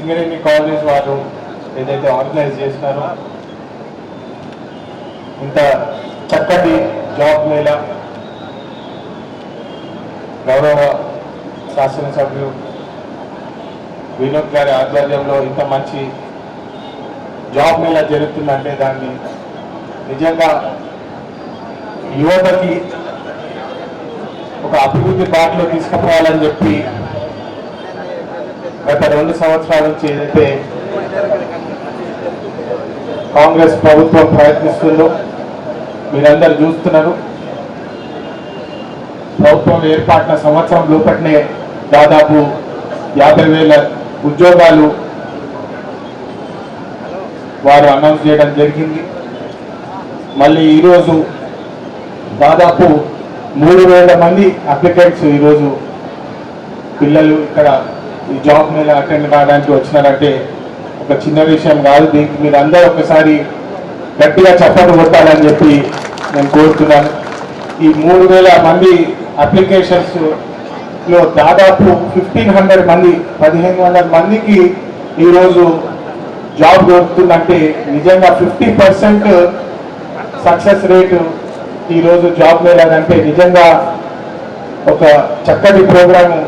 Singareni college వారు ఏదైతే organise చేసినారో ఇంత చక్కటి జాబ్ మేళ గౌరవ శాసనసభ్యులు వినోద్ గారి ఆధ్వర్యంలో ఇంత మంచి జాబ్ మేళ జరుగుతుందంటే దాన్ని నిజంగా యువతకి ఒక అభివృద్ధి బాటలో తీసుకుపోవాలని చెప్పి గత రెండు సంవత్సరాల నుంచి ఏదైతే కాంగ్రెస్ ప్రభుత్వం ప్రయత్నిస్తుందో మీరందరు చూస్తున్నారు. ప్రభుత్వం ఏర్పాటున సంవత్సరం లోపట్నే దాదాపు యాభై వేల ఉద్యోగాలు వారు అనౌన్స్ చేయడం జరిగింది. మళ్ళీ ఈరోజు దాదాపు మూడు వేల మంది అప్లికెంట్స్ ఈరోజు పిల్లలు ఇక్కడ ఈ జాబ్ మీద అటెండ్ కావడానికి వచ్చినారంటే ఒక చిన్న విషయం కాదు. దీనికి మీరు అందరూ ఒకసారి గట్టిగా చప్పట్లు కొట్టాలని చెప్పి నేను కోరుతున్నాను. ఈ మూడు వేల మంది అప్లికేషన్స్లో దాదాపు ఫిఫ్టీన్ హండ్రెడ్ మంది పదిహేను వందల మందికి ఈరోజు జాబ్ దొరుకుతుందంటే నిజంగా ఫిఫ్టీ పర్సెంట్ సక్సెస్ రేటు ఈరోజు జాబ్ లేదంటే నిజంగా ఒక చక్కటి ప్రోగ్రాము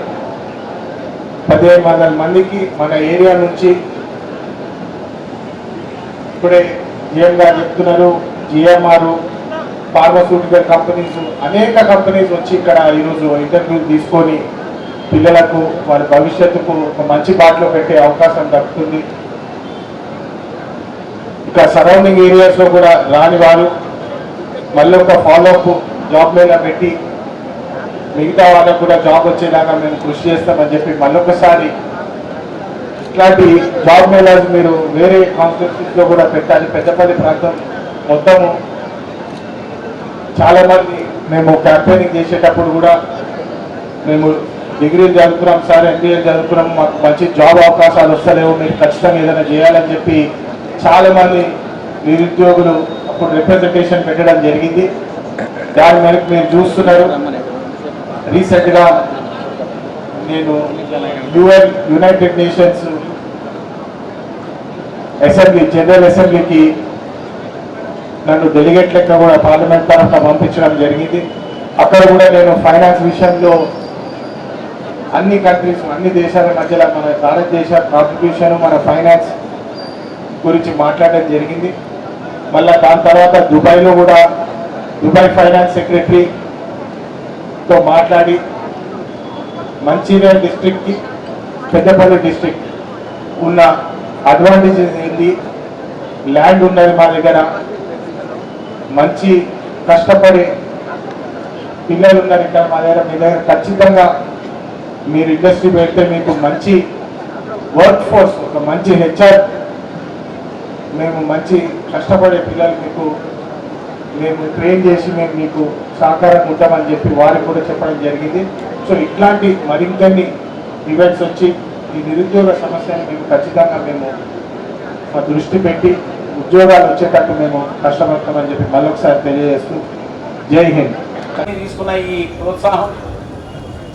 పదిహేను వందల మందికి మన ఏరియా నుంచి ఇప్పుడే ఏం గారు చెప్తున్నారు? జిఎంఆర్ ఫార్మస్యూటికల్ కంపెనీస్ అనేక కంపెనీస్ వచ్చి ఇక్కడ ఈరోజు ఇంటర్వ్యూ తీసుకొని పిల్లలకు వారి భవిష్యత్తుకు ఒక మంచి బాటలో పెట్టే అవకాశం దక్కుతుంది. ఇక సరౌండింగ్ ఏరియాస్లో కూడా రాని వారు మళ్ళీ ఒక ఫాలోఅప్ జాబ్ మీద పెట్టి మిగతా వాళ్ళకు కూడా జాబ్ వచ్చేలాగా మేము కృషి చేస్తామని చెప్పి మళ్ళొకసారి ఇట్లాంటి జాబ్ మేళాలు మీరు వేరే కాన్స్టిట్యూన్సీస్ కూడా పెట్టాలి. పెద్దపల్లి ప్రాంతం మొత్తము చాలా మంది మేము క్యాంపెయినింగ్ చేసేటప్పుడు కూడా మేము డిగ్రీలు చదువుకున్నాం సార్ ఎంబీఏ చదువుకున్నాం మాకు మంచి జాబ్ అవకాశాలు వస్తలేవు మీరు ఖచ్చితంగా ఏదైనా చేయాలని చెప్పి చాలా మంది నిరుద్యోగులు అప్పుడు రిప్రజెంటేషన్ పెట్టడం జరిగింది. దాని మేరకు మీరు చూస్తున్నారు. రీసెంట్గా నేను UN United Nations assembly general అసెంబ్లీకి నన్ను డెలిగేట్ లెక్క కూడా పార్లమెంట్ తరఫున పంపించడం జరిగింది. అక్కడ కూడా నేను ఫైనాన్స్ విషయంలో అన్ని కంట్రీస్ అన్ని దేశాల మధ్యలో మన భారతదేశ కాంట్రిబ్యూషన్ మన ఫైనాన్స్ గురించి మాట్లాడడం జరిగింది. మళ్ళా దాని తర్వాత దుబాయ్లో కూడా దుబాయ్ ఫైనాన్స్ సెక్రటరీ తో మాట్లాడి మంచిర్యాల డిస్ట్రిక్ట్కి పెద్దపల్లి డిస్ట్రిక్ట్ ఉన్న అడ్వాంటేజెస్ ఏంటి? ల్యాండ్ ఉన్నది మా దగ్గర. మంచి కష్టపడే పిల్లలు ఉన్నారు ఇక్కడ మా దగ్గర. మీ దగ్గర ఖచ్చితంగా మీరు ఇండస్ట్రీ పెడితే మీకు మంచి వర్క్ ఫోర్స్ ఒక మంచి హెచ్ఆర్ మేము మంచి కష్టపడే పిల్లలు మీకు మేము ట్రైన్ చేసి మేము మీకు సహకారం ఉంటామని చెప్పి వారికి కూడా చెప్పడం జరిగింది. సో ఇట్లాంటి మరికొన్ని ఈవెంట్స్ వచ్చి ఈ నిరుద్యోగ సమస్యను మేము ఖచ్చితంగా మేము మా దృష్టి పెట్టి ఉద్యోగాలు వచ్చేటట్టు మేము కష్టపడతామని చెప్పి మళ్ళొకసారి తెలియజేస్తూ జై హింద్. కానీ తీసుకున్న ఈ ప్రోత్సాహం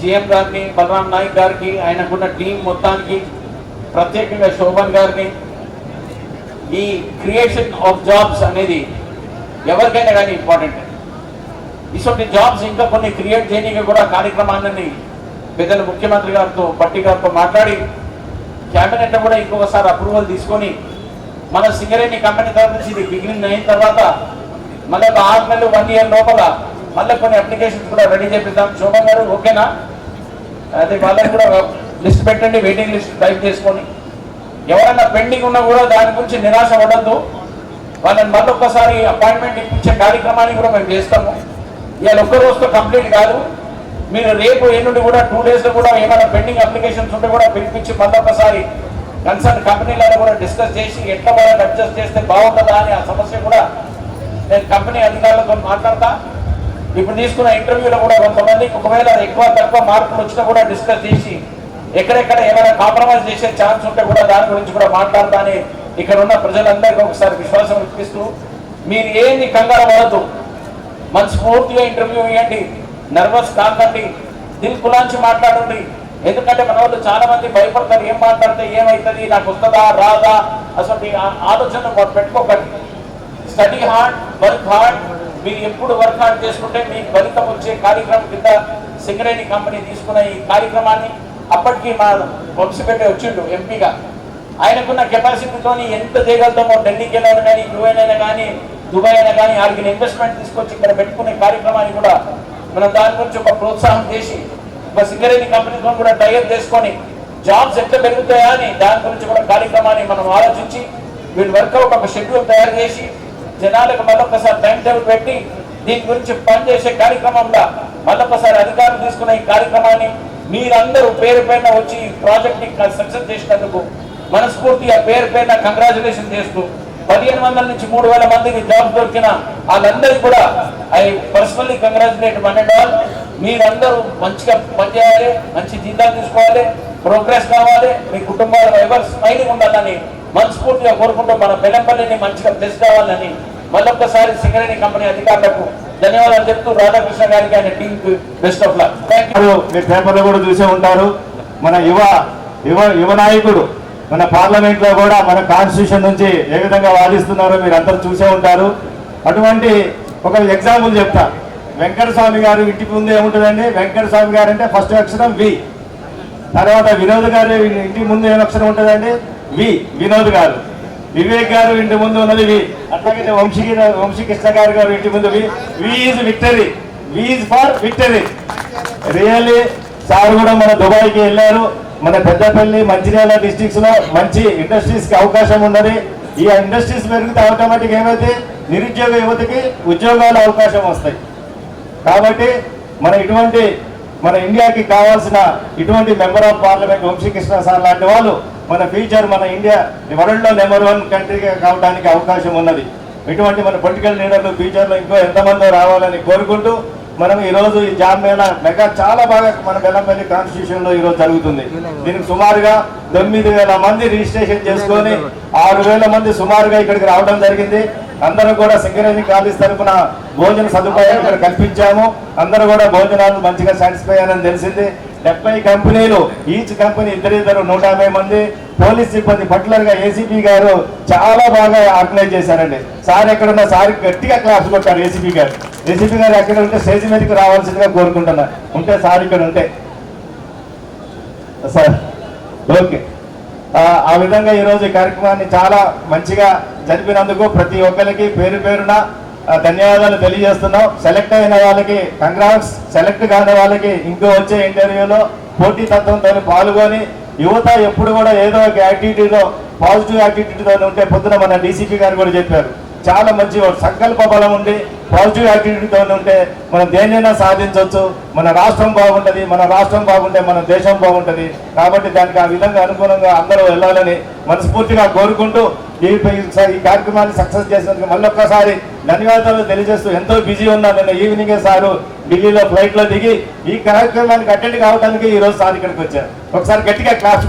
జిఎం గారిని బలరాం నాయక్ గారికి ఆయనకున్న టీం మొత్తానికి ప్రత్యేకంగా శోభన్ గారిని ఈ క్రియేషన్ ఆఫ్ జాబ్స్ అనేది ఎవరికైనా కానీ ఇంపార్టెంట్ ఇటువంటి జాబ్స్ ఇంకా కొన్ని క్రియేట్ చేయడానికి కూడా కార్యక్రమాన్ని పెద్దలు ముఖ్యమంత్రి గారితో పట్టి గారితో మాట్లాడి క్యాబినెట్ కూడా ఇంకొకసారి అప్రూవల్ తీసుకొని మన సింగరేణి కంపెనీ తరఫు నుంచి ఇది బిగినింగ్ అయిన తర్వాత మళ్ళీ ఒక ఆరు నెలలు వన్ ఇయర్ లోపల మళ్ళీ కొన్ని అప్లికేషన్స్ కూడా రెడీ చేపిద్దాం. శోభన్ గారు ఓకేనా అదే వాళ్ళకి కూడా లిస్ట్ పెట్టండి వెయిటింగ్ లిస్ట్ టైప్ చేసుకొని. ఎవరైనా పెండింగ్ ఉన్నా కూడా దాని గురించి నిరాశ పడద్దు. వాళ్ళని మరొకసారి అపాయింట్మెంట్ ఇప్పించే కార్యక్రమాన్ని కూడా మేము చేస్తాము. ఇవాళ ఒక్క రోజుతో కంప్లీట్ కాదు. మీరు రేపు ఎన్నుండి కూడా టూ డేస్లో కూడా ఏమైనా పెండింగ్ అప్లికేషన్స్ ఉంటే కూడా పిలిపించి మరొకసారి కన్సర్న్ కంపెనీలను కూడా డిస్కస్ చేసి ఎట్లా వాళ్ళని అడ్జస్ట్ చేస్తే బాగుంటుందా అని ఆ సమస్య కూడా నేను కంపెనీ అధికారులతో మాట్లాడతా. ఇప్పుడు తీసుకున్న ఇంటర్వ్యూలో కూడా కొంతమందికి ఒకవేళ ఎక్కువ తక్కువ మార్కులు వచ్చినా కూడా డిస్కస్ చేసి ఎక్కడెక్కడ ఏమైనా కాంప్రమైజ్ చేసే ఛాన్స్ ఉంటే కూడా దాని గురించి కూడా మాట్లాడతా అని ఇక్కడ ఉన్న ప్రజలందరికీ ఒకసారి విశ్వాసం ఇప్పిస్తూ మీరు ఏంది కంగారు పడద్దు. మనస్ఫూర్తిగా ఇంటర్వ్యూ ఇవ్వండి. నర్వస్ కాకండి. దిల్ కులాంచి మాట్లాడండి. ఎందుకంటే మన వాళ్ళు చాలా మంది భయపడతారు. ఏం మాట్లాడితే ఏమవుతుంది నాకు వస్తుందా? రాదా? అసలు ఆలోచన పెట్టుకోకండి. Study hard work hard. మీరు ఎప్పుడు వర్క్ హార్డ్ చేసుకుంటే మీకు ఫలితం వచ్చే కార్యక్రమం కింద సింగరేణి కంపెనీ తీసుకున్న ఈ కార్యక్రమాన్ని అప్పటికి మా వంశపెట్టే వచ్చిండు ఎంపీగా. ఆయనకున్న కెపాసిటీతో ఎంత చేయగలుగుతామో ఢిల్లీకి వెళ్ళినా కానీ యుఎన్ అయినా కానీ దుబాయ్ అయినా కానీ వారికి ఇన్వెస్ట్మెంట్ తీసుకొచ్చి ఇక్కడ పెట్టుకునే కార్యక్రమాన్ని కూడా మనం దాని గురించి ఒక ప్రోత్సాహం చేసి ఒక సింగరేణి కంపెనీతో కూడా టైఅప్ చేసుకొని జాబ్స్ ఎట్లా పెరుగుతాయా అని దాని గురించి కూడా కార్యక్రమాన్ని మనం ఆలోచించి వీళ్ళు వర్కౌట్ ఒక షెడ్యూల్ తయారు చేసి జనాలకు మళ్ళొకసారి టైం టేబుల్ పెట్టి దీని గురించి పనిచేసే కార్యక్రమంలో మళ్ళొకసారి అధికారులు తీసుకున్న ఈ కార్యక్రమాన్ని మీరందరూ పేరు పైన వచ్చి ఈ ప్రాజెక్ట్ని సక్సెస్ చేసినందుకు మనస్ఫూర్తిగా పేరు పేరున కంగ్రాచులేషన్ చేస్తూ పదిహేను వందల నుంచి మూడు వేల మందికి జాబ్ దొరికిన వాళ్ళందరికీ కూడా ఐ పర్సనల్లీ కంగ్రాచులేట్ అనేవాళ్ళు ఆల్ మీరందరూ మంచిగా పనిచేయాలి మంచి జీతాలు తీసుకోవాలి ప్రోగ్రెస్ కావాలి మీ కుటుంబాలు ఎవరు స్మైలింగ్ ఉండాలని మనస్ఫూర్తిగా కోరుకుంటూ మన బెల్లంపల్లిని మంచిగా తెలిసి కావాలని మళ్ళొక్కసారి సింగరేణి కంపెనీ అధికారులకు ధన్యవాదాలు చెప్తూ రాధాకృష్ణ గారికి ఆయన team best of luck thank you మీరు మీరు పేపర్లో కూడా చూసే ఉంటారు. మన యువ యువ యువ నాయకుడు మన పార్లమెంట్లో కూడా మన కాన్స్టిట్యూషన్ నుంచి ఏ విధంగా వాదిస్తున్నారో మీరు అందరూ చూసే ఉంటారు. అటువంటి ఒక ఎగ్జాంపుల్ చెప్తా. వెంకట స్వామి గారు ఇంటి ముందు ఏముంటుందండి వెంకట స్వామి గారు అంటే ఫస్ట్ అక్షరం వి. తర్వాత వినోద్ గారు ఇంటి ముందు ఏం అక్షరం ఉంటుందండి? వి. వినోద్ గారు. వివేక్ గారు ఇంటి ముందు ఉన్నది వి. అట్లాగే వంశీ వంశీకృష్ణ గారు గారు ఇంటి ముందు V. V is victory V is for victory really sir కూడా మన దుబాయ్కి వెళ్ళారు. మన పెద్దపల్లి మంచిర్యాల డిస్ట్రిక్ట్స్లో మంచి ఇండస్ట్రీస్కి అవకాశం ఉన్నది. ఈ ఇండస్ట్రీస్ పెరిగితే ఆటోమేటిక్ ఏమైతే నిరుద్యోగ యువతకి ఉద్యోగాల అవకాశం వస్తాయి. కాబట్టి మన ఇటువంటి మన ఇండియాకి కావాల్సిన ఇటువంటి member of parliament Vamshi Krishna sir లాంటి వాళ్ళు మన ఫ్యూచర్ మన ఇండియా వరల్డ్లో నెంబర్ వన్ కంట్రీగా కావడానికి అవకాశం ఉన్నది. ఇటువంటి మన పొలిటికల్ లీడర్లు ఫ్యూచర్లో ఇంకో ఎంతమందో రావాలని కోరుకుంటూ మనం ఈరోజు ఈ జాబ్ మేళా మెగా చాలా బాగా మన బెల్లంపల్లి కాన్స్టిట్యూషన్లో ఈ రోజు జరుగుతుంది. దీనికి సుమారుగా తొమ్మిది వేల మంది రిజిస్ట్రేషన్ చేసుకొని ఆరు వేల మంది సుమారుగా ఇక్కడికి రావడం జరిగింది. అందరూ కూడా సింగరేణి కాలేజ్ తరపున భోజన సదుపాయం ఇక్కడ కల్పించాము. అందరూ కూడా భోజనాలు మంచిగా సాటిస్ఫై అయ్యారని తెలిసింది. డెబ్బై కంపెనీలు ఈచ్ కంపెనీ ఇద్దరిద్దరు నూట మంది. పోలీస్ సిబ్బంది పర్టికులర్గా ఏసీపీ గారు చాలా బాగా ఆర్గనైజ్ చేశారండి. సార్ ఎక్కడున్న సార్ గట్టిగా క్లాస్ కొట్టారు ఏసీపీ గారు. ఏసీపీ గారు ఎక్కడ ఉంటే స్టేజ్ మీదకి రావాల్సిందిగా కోరుకుంటున్నా. ఉంటే సార్ ఇక్కడ ఉంటే. Sir okay. ఆ, విధంగా ఈరోజు ఈ కార్యక్రమాన్ని చాలా మంచిగా జరిపినందుకు ప్రతి ఒక్కరికి పేరు పేరున ధన్యవాదాలు తెలియజేస్తున్నాం. సెలెక్ట్ అయిన వాళ్ళకి కంగ్రాట్స్. సెలెక్ట్ కాని వాళ్ళకి ఇంకో వచ్చే ఇంటర్వ్యూలో పోటీ తత్వంతో పాల్గొని యువత ఎప్పుడు కూడా ఏదో ఒక యాక్టివిటీలో పాజిటివ్ యాక్టివిటీతో ఉంటే పొద్దున మన డీసీపీ గారు కూడా చెప్పారు. చాలా మంచి సంకల్ప బలం ఉండి పాజిటివ్ యాటిట్యూడ్తో ఉంటే మనం దేన్నైనా సాధించవచ్చు మన రాష్ట్రం బాగుంటుంది మన రాష్ట్రం బాగుంటే మన దేశం బాగుంటది. కాబట్టి దానికి ఆ విధంగా అనుగుణంగా అందరూ వెళ్ళాలని మనస్ఫూర్తిగా కోరుకుంటూ ఈ ఈ కార్యక్రమాన్ని సక్సెస్ చేసినందుకు మళ్ళీ ఒక్కసారి ధన్యవాదాలు తెలియజేస్తూ ఎంతో బిజీ ఉన్నా నిన్న ఈవినింగే సారు ఢిల్లీలో ఫ్లైట్లో దిగి ఈ కార్యక్రమానికి అటెండ్ కావడానికి ఈ రోజు సార్ ఇక్కడికి వచ్చారు. ఒకసారి గట్టిగా క్లాస్